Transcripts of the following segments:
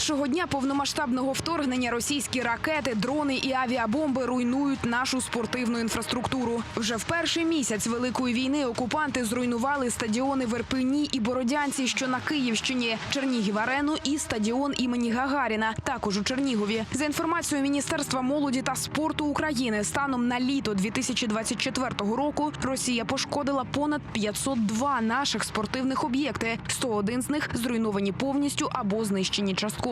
першого дня повномасштабного вторгнення російські ракети, дрони і авіабомби руйнують нашу спортивну інфраструктуру. Вже в перший місяць великої війни окупанти зруйнували стадіони в Ірпені і Бородянці, що на Київщині, Чернігів Арену і стадіон імені Гагаріна, також у Чернігові. За інформацією Міністерства молоді та спорту України, станом на літо 2024 року Росія пошкодила понад 502 наших спортивних об'єкти. 101 з них зруйновані повністю або знищені частково.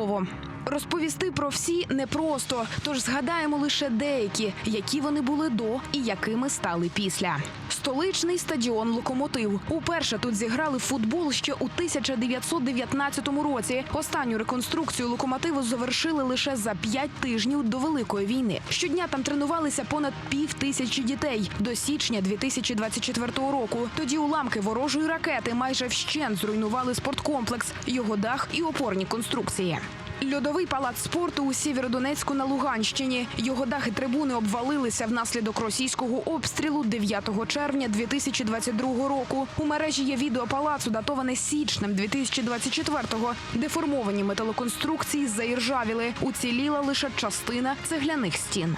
Розповісти про всі непросто, тож згадаємо лише деякі, які вони були до і якими стали після. Столичний стадіон Локомотив. Уперше тут зіграли футбол ще у 1919 році. Останню реконструкцію локомотиву завершили лише за п'ять тижнів до великої війни. Щодня там тренувалися понад пів тисячі дітей до січня 2024 року. Тоді уламки ворожої ракети майже вщент зруйнували спорткомплекс, його дах і опорні конструкції. Льодовий палац спорту у Сєвєродонецьку на Луганщині. Його дах і трибуни обвалилися внаслідок російського обстрілу 9 червня 2022 року. У мережі є відео палацу, датоване січнем 2024-го. Деформовані металоконструкції заіржавіли. Уціліла лише частина цегляних стін.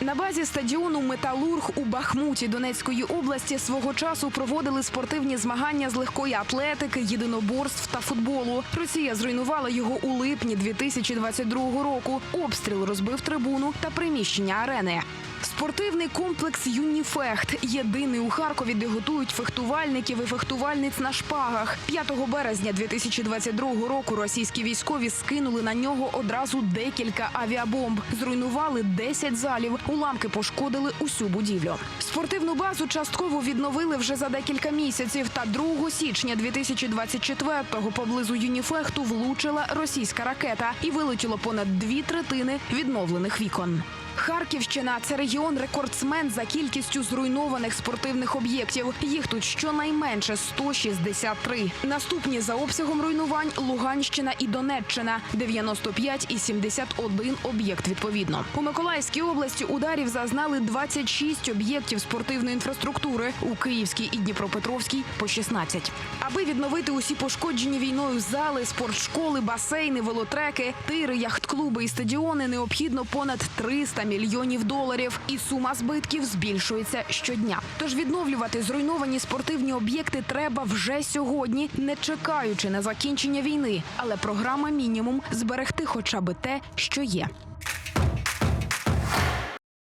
На базі стадіону Металург у Бахмуті Донецької області свого часу проводили спортивні змагання з легкої атлетики, єдиноборств та футболу. Росія зруйнувала його у липні 2022 року. Обстріл розбив трибуну та приміщення арени. Спортивний комплекс Юніфехт єдиний у Харкові, де готують фехтувальників і фехтувальниць на шпагах. 5 березня 2022 року російські військові скинули на нього одразу декілька авіабомб, зруйнували 10 залів. Уламки пошкодили усю будівлю. Спортивну базу частково відновили вже за декілька місяців. Та 2 січня 2024-го поблизу Юніфехту влучила російська ракета і вилетіло понад дві третини відновлених вікон. Харківщина це регіон рекордсмен за кількістю зруйнованих спортивних об'єктів. Їх тут щонайменше 163. Наступні за обсягом руйнувань Луганщина і Донеччина 95 і 71 об'єкт відповідно. У Миколаївській області ударів зазнали 26 об'єктів спортивної інфраструктури. У Київській і Дніпропетровській по 16. Аби відновити усі пошкоджені війною зали, спортшколи, басейни, велотреки, тири, яхт-клуби і стадіони необхідно понад 300 мільйонів доларів. І сума збитків збільшується щодня. Тож відновлювати зруйновані спортивні об'єкти треба вже сьогодні, не чекаючи на закінчення війни. Але програма мінімум зберегти хоча б те, що є.